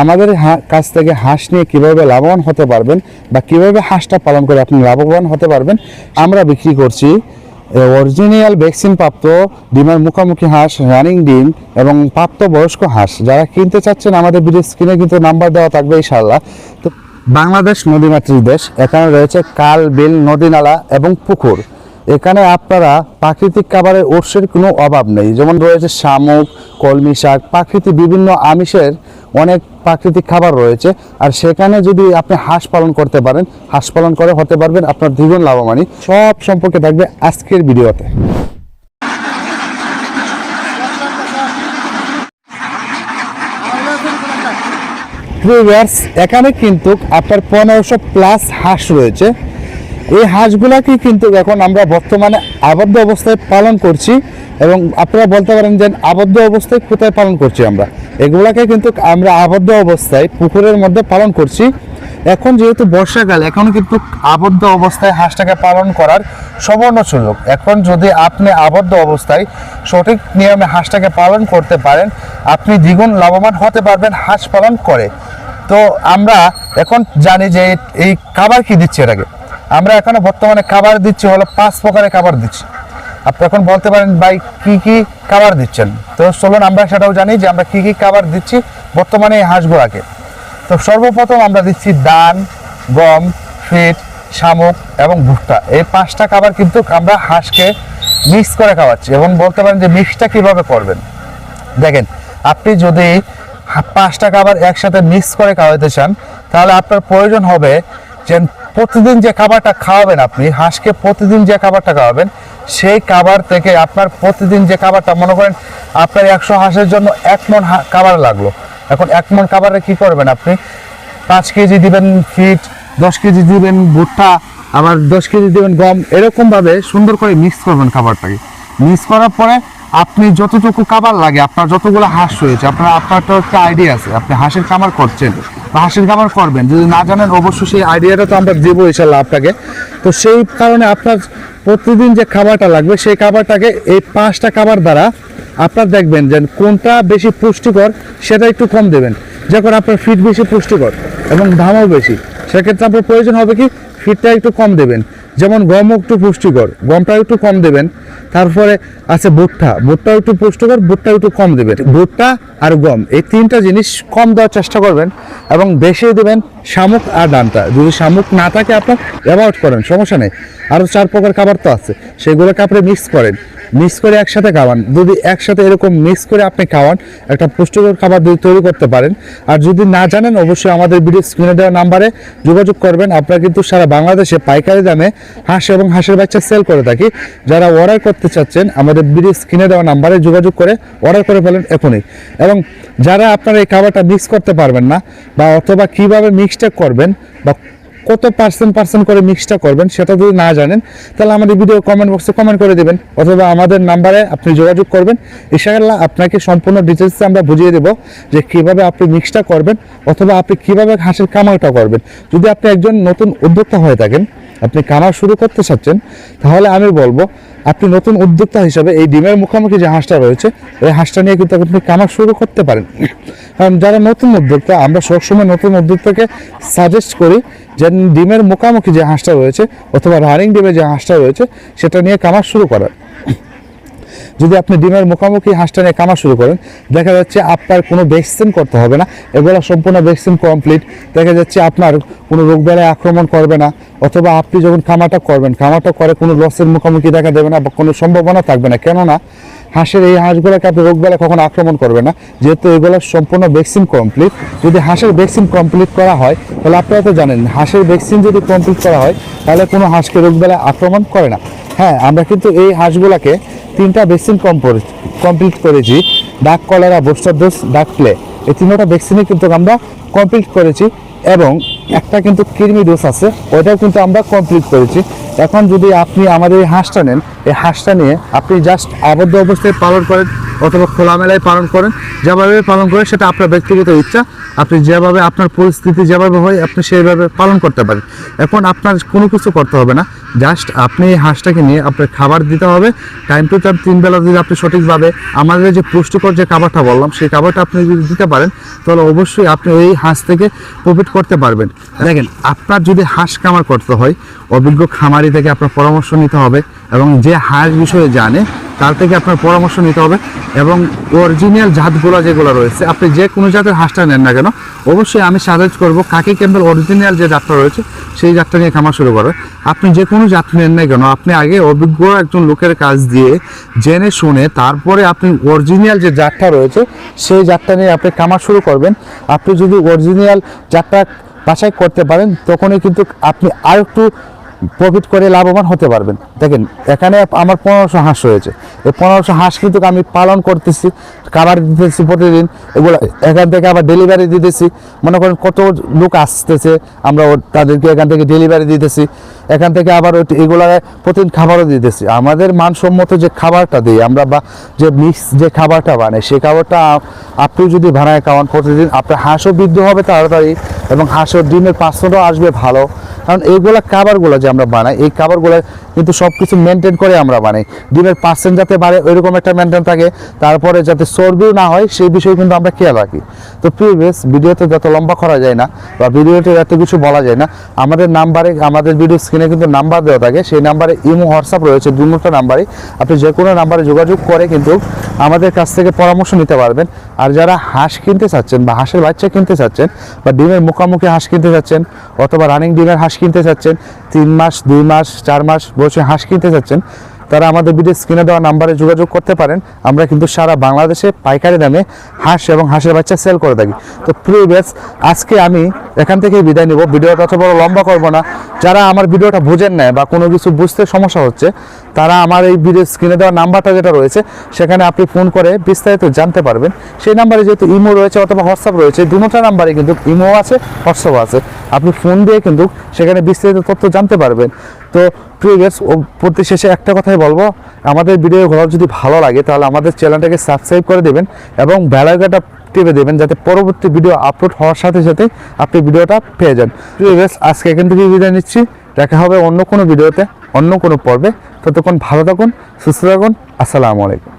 আমাদের কাছ থেকে হাঁস নিয়ে কীভাবে লাভবান হতে পারবেন বা কীভাবে হাঁসটা পালন করে আপনি লাভবান হতে পারবেন, আমরা বিক্রি করছি। অরিজিনাল ভ্যাকসিন প্রাপ্ত ডিমের মুখোমুখি হাঁস রানিং ডিম এবং প্রাপ্ত বয়স্ক হাঁস। যারা কিনতে চাচ্ছেন আমাদের ভিডিও স্ক্রিনে কিন্তু নাম্বার দেওয়া থাকবে ইনশাল্লাহ তো বাংলাদেশ নদীমাতৃক দেশ, এখানে রয়েছে কাল, বিল, নদী নালা এবং পুকুর। এখানে আপনারা প্রাকৃতিক খাবারের উৎসের কোনো অভাব নেই। যেমন রয়েছে শামুক, কলমি শাক, প্রাকৃতিক বিভিন্ন আমিষের অনেক প্রাকৃতিক খাবার রয়েছে। আর সেখানে যদি আপনি হাঁস পালন করতে পারেন, হাঁস পালন করে হতে পারবেন আপনার দ্বিগুণ লাভবানই সব সম্পর্কে থাকবে আজকের ভিডিওতে। এখানে কিন্তু আপনার পনেরোশো প্লাস হাঁস রয়েছে। এই হাঁসগুলাকে কিন্তু এখন আমরা বর্তমানে আবদ্ধ অবস্থায় পালন করছি এবং আপনারা বলতে পারেন যে আবদ্ধ অবস্থায় কোথায় পালন করছি আমরা? এগুলাকে কিন্তু আমরা আবদ্ধ অবস্থায়, পুকুরের মধ্যে পালন করছি। এখন যেহেতু বর্ষাকাল, এখন কিন্তু আবদ্ধ অবস্থায় হাঁসটাকে পালন করার সুবর্ণ সুযোগ। এখন যদি আপনি আবদ্ধ অবস্থায় সঠিক নিয়মে হাঁসটাকে পালন করতে পারেন, আপনি দ্বিগুণ লাভবান হতে পারবেন হাঁস পালন করে। তো আমরা এখন জানি যে এই খাবার কি দিচ্ছে এটাকে? আমরা এখানে বর্তমানে খাবার দিচ্ছি, হলো পাঁচ প্রকারের খাবার দিচ্ছি। আপনি এখন বলতে পারেন, ভাই, কি কি খাবার দিচ্ছেন? তো চলুন, আমরা সেটাও জানি যে আমরা কি কি খাবার দিচ্ছি বর্তমানে এই হাঁসগুলাকে। তো সর্বপ্রথম আমরা দিচ্ছি ধান গম, ফিট, শামুক এবং ভুট্টা। এই পাঁচটা খাবার কিন্তু আমরা হাঁসকে মিক্স করে খাওয়াচ্ছি এবং বলতে পারেন যে মিক্সটা কীভাবে করবেন। দেখেন, আপনি যদি পাঁচটা খাবার একসাথে মিক্স করে খাওয়াতে চান, তাহলে আপনার প্রয়োজন হবে যে প্রতিদিন যে খাবারটা খাওয়াবেন আপনি, হাঁসকে প্রতিদিন যে খাবারটা খাওয়াবেন, সেই খাবার থেকে আপনার প্রতিদিন যে খাবারটা, মনে করেন আপনার একশো হাঁসের জন্য এক মন খাবার লাগল। এখন এক মন খাবারে কি করবেন আপনি? পাঁচ কেজি দিবেন ফিট, দশ কেজি দিবেন ভুট্টা, আবার দশ কেজি দিবেন গম, এরকমভাবে সুন্দর করে মিক্স করবেন খাবারটাকে। মিক্স করার পরে আপনি যতটুকু খাবার লাগে, আপনার যতগুলো হাঁস রয়েছে, আপনার আপনার তো একটা আইডিয়া আছে, আপনি হাঁসের খামার করছেন। বা হাঁসের খামার করবেন, যদি না জানেন, অবশ্যই সেই আইডিয়াটা তো আমরা দেবো ইনশাল্লাহ আপনাকে। তো সেই কারণে আপনার প্রতিদিন যে খাবারটা লাগবে, সেই খাবারটাকে এই পাঁচটা খাবার দ্বারা আপনার দেখবেন যে কোনটা বেশি পুষ্টিকর, সেটা একটু কম দেবেন। যখন আপনার ফিট বেশি পুষ্টিকর এবং দামও বেশি। সেক্ষেত্রে আপনার প্রয়োজন হবে কি ফিটটা একটু কম দেবেন। যেমন গম একটু পুষ্টিকর গমটা একটু কম দেবেন। তারপরে আছে ভুট্টা ভুট্টা একটু পুষ্টিকর ভুট্টা একটু কম দেবেন। ভুট্টা আর গম, এই তিনটা জিনিস কম দেওয়ার চেষ্টা করবেন এবং বেশি দেবেন শামুক আর ডানটা যদি শামুক না থাকে আপনার অ্যাভয়েড করেন, সমস্যা নেই। আরও চার প্রকার খাবার তো আছে, সেগুলোকে আপনি মিক্স করেন। মিক্স করে একসাথে খাওয়ান। যদি একসাথে এরকম মিক্স করে আপনি খাওয়ান, একটা পুষ্টিকর খাবার যদি তৈরি করতে পারেন। আর যদি না জানেন, অবশ্যই আমাদের ভিডিও স্ক্রিনে দেওয়া নাম্বারে যোগাযোগ করবেন। আপনারা কিন্তু সারা বাংলাদেশে পাইকারি দামে হাঁস এবং হাঁসের বাচ্চা সেল করে থাকি। যারা অর্ডার করতে চাচ্ছেন, আমাদের ভিডিও স্ক্রিনে দেওয়া নাম্বারে যোগাযোগ করে অর্ডার করে ফেলেন এখনই। এবং যারা আপনারা এই খাবারটা মিক্স করতে পারবেন না, বা অথবা কীভাবে মিক্সটা করবেন, বা কত পার্সেন্ট পার্সেন্ট করে মিক্সটা করবেন সেটা যদি না জানেন, তাহলে আমাদের ভিডিও কমেন্ট বক্সে কমেন্ট করে দেবেন, অথবা আমাদের নাম্বারে আপনি যোগাযোগ করবেন। ইনশাআল্লাহ আপনাকে সম্পূর্ণ ডিটেলসে আমরা বুঝিয়ে দেব যে কীভাবে আপনি মিক্সটা করবেন, অথবা আপনি কীভাবে হাঁসের কামালটা করবেন। যদি আপনি একজন নতুন উদ্যোক্তা হয়ে থাকেন, আপনি কামার শুরু করতে চাচ্ছেন, তাহলে আমি বলব আপনি নতুন উদ্যোক্তা হিসাবে এই ডিমের মুখোমুখি যে হাঁসটা রয়েছে, এই হাঁসটা নিয়ে কিন্তু আপনি কামার শুরু করতে পারেন। কারণ যারা নতুন উদ্যোক্তা, আমরা সবসময় নতুন উদ্যোক্তাকে সাজেস্ট করি যে ডিমের মুখোমুখি যে হাঁসটা রয়েছে অথবা রানিং ডিমের যে হাঁসটা রয়েছে, সেটা নিয়ে কামাক শুরু করার। যদি আপনি ডিমের মুখোমুখি হাঁসটা নিয়ে কামা শুরু করেন, দেখা যাচ্ছে আপনার কোনো ভ্যাকসিন করতে হবে না। এগুলো সম্পূর্ণ ভ্যাকসিন কমপ্লিট দেখা যাচ্ছে আপনার কোনো রোগ বেলায় আক্রমণ করবে না, অথবা আপনি যখন খামাটা করবেন খামাটা করে কোনো লসের মুখোমুখি দেখা দেবে না বা কোনো সম্ভাবনা থাকবে না। কেননা, হাঁসের এই হাঁসগুলোকে আপনি রোগ বেলা কখনো আক্রমণ করবে না। যেহেতু এগুলো সম্পূর্ণ ভ্যাকসিন কমপ্লিট যদি হাঁসের ভ্যাকসিন কমপ্লিট করা হয়, তাহলে আপনারা তো জানেন, হাঁসের ভ্যাকসিন যদি কমপ্লিট করা হয়, তাহলে কোনো হাঁসকে রোগ বেলা আক্রমণ করে না। হ্যাঁ আমরা কিন্তু এই হাঁসগুলাকে তিনটা ভ্যাকসিন কমপ্লিট করেছি। ডাক কলেরা বোস্টার ডোজ, ডাক প্লে। এই তিনটা ভ্যাকসিনই কিন্তু আমরা কমপ্লিট করেছি এবং একটা কিন্তু কৃমি ডোজ আছে, ওইটাও কিন্তু আমরা কমপ্লিট করেছি। এখন যদি আপনি আমাদের এই হাঁসটা নেন, এই হাঁসটা নিয়ে আপনি জাস্ট আবদ্ধ অবস্থায় পালন করেন অথবা খোলামেলায় পালন করেন, যেভাবে পালন করেন সেটা আপনার ব্যক্তিগত ইচ্ছা। আপনি যেভাবে আপনার পরিস্থিতি যেভাবে হয়, আপনি সেইভাবে পালন করতে পারেন। এখন আপনার কোনো কিছু করতে হবে না জাস্ট আপনি এই হাঁসটাকে নিয়ে আপনার খাবার দিতে হবে। টাইম টু টাইম তিন বেলা যদি আপনি সঠিকভাবে আমাদের যে পুষ্টিকর যে খাবারটা বললাম, সেই খাবারটা আপনি যদি দিতে পারেন, তাহলে অবশ্যই আপনি এই হাঁস থেকে প্রফিট করতে পারবেন। দেখেন, আপনার যদি হাঁস খামার করতে হয়, অভিজ্ঞ খামারি থেকে আপনার পরামর্শ নিতে হবে এবং যে হাঁস বিষয়ে জানে, তার থেকে আপনার পরামর্শ নিতে হবে এবং অরিজিনাল জাতগুলো যেগুলো রয়েছে, আপনি যে কোনো জাতের হাঁসটা নেন না কেন, অবশ্যই আমি সাজেস্ট করব কাকে ক্যাম্পেল অরিজিনাল যে জাতটা রয়েছে, সেই জাতটা নিয়ে খামার শুরু করবে আপনি যে কোনো জাত নেন না কেন, আপনি আগে অভিজ্ঞ একজন লোকের কাজ দিয়ে জেনে শুনে তারপরে আপনি অরিজিনাল যে জাতটা রয়েছে, সেই জাতটা নিয়ে আপনি খামার শুরু করবেন। আপনি যদি অরিজিনাল জাতটা বাছাই করতে পারেন, তখনই কিন্তু আপনি আর একটু প্রফিট করে লাভবান হতে পারবেন। দেখেন, এখানে আমার পনেরোশো হাঁস রয়েছে। এই পনেরোশো হাঁস কিন্তু আমি পালন করতেছি, খাবার দিতেছি প্রতিদিন, এগুলো এখান থেকে আবার ডেলিভারি দিতেছি। মনে করেন কত লোক আসতেছে, আমরা তাদেরকে এখান থেকে ডেলিভারি দিতেছি। এখান থেকে আবার ওই- এগুলো প্রতিদিন খাবারও দিতেছি। আমাদের মানসম্মত যে খাবারটা দিই, আমরা বা যে মিক্স যে খাবারটা বানাই সেই খাবারটা আপনি যদি বানায় খাওয়ান প্রতিদিন, আপনার হাঁসও বৃদ্ধি হবে তাড়াতাড়ি এবং হাঁসের ডিমের পাঁচশোটাও আসবে ভালো। কারণ এইগুলো কাবারগুলো যে আমরা বানাই এই খাবারগুলো কিন্তু সব কিছু মেনটেন করে আমরা বানাই। ডিমের পার্সেন্ট যাতে বাড়ে, ওইরকম একটা মেনটেন থাকে। তারপরে যাতে চর্বিও না হয়, সেই বিষয়ে কিন্তু আমরা খেয়াল রাখি। তো প্রিভিয়াস ভিডিওতে যত লম্বা করা যায় না, বা ভিডিওতে এত কিছু বলা যায় না, আমাদের নাম্বারে, আমাদের ভিডিও স্ক্রিনে কিন্তু নাম্বার দেওয়া থাকে। সেই নাম্বারে ইমো, হোয়াটসঅ্যাপ রয়েছে দুটো নাম্বারে আপনি যে কোনো নাম্বারে যোগাযোগ করে কিন্তু আমাদের কাছ থেকে পরামর্শ নিতে পারবেন। আর যারা হাঁস কিনতে চাচ্ছেন, বা হাঁসের বাচ্চা কিনতে চাচ্ছেন, বা ডিমের মুখামুখি হাঁস কিনতে চাচ্ছেন, অথবা রানিং ডিমের হাঁস কিনতে চাচ্ছেন, তিন মাস, দুই মাস, চার মাস বসে হাঁস কিনতে চাচ্ছেন তারা আমাদের ভিডিও স্ক্রিনে দেওয়া নাম্বারে যোগাযোগ করতে পারেন। আমরা কিন্তু সারা বাংলাদেশে পাইকারি দামে হাঁস এবং হাঁসের বাচ্চা সেল করে থাকি। তো প্রিভিয়াস আজকে আমি এখান থেকেই বিদায় নিব। ভিডিওটা অত বড় লম্বা করব না। যারা আমার ভিডিওটা বুঝেন না বা কোনো কিছু বুঝতে সমস্যা হচ্ছে, তারা আমার এই ভিডিও স্ক্রিনে দেওয়া নাম্বারটা যেটা রয়েছে, সেখানে আপনি ফোন করে বিস্তারিত জানতে পারবেন। সেই নাম্বারে যেহেতু ইমো রয়েছে অথবা হোয়াটসঅ্যাপ রয়েছে দুটো নাম্বারে কিন্তু ইমো আছে হোয়াটসঅ্যাপ আছে। আপনি ফোন দিয়ে কিন্তু সেখানে বিস্তারিত তথ্য জানতে পারবেন। তো প্রিভিয়াস প্রতি শেষে একটা কথাই বলব, আমাদের ভিডিওগুলো যদি ভালো লাগে, তাহলে আমাদের চ্যানেলটাকে সাবস্ক্রাইব করে দেবেন এবং বেলাইকাটা টিপে দেবেন যাতে পরবর্তী ভিডিও আপলোড হওয়ার সাথে সাথে আপনি ভিডিওটা পেয়ে যান। প্রিভিয়াস আজকে এখান থেকে বিদায় নিচ্ছি। দেখা হবে অন্য কোনো ভিডিওতে অন্য কোনো পর্বে। ততক্ষণ ভালো থাকুন, সুস্থ থাকুন। আসসালামু আলাইকুম।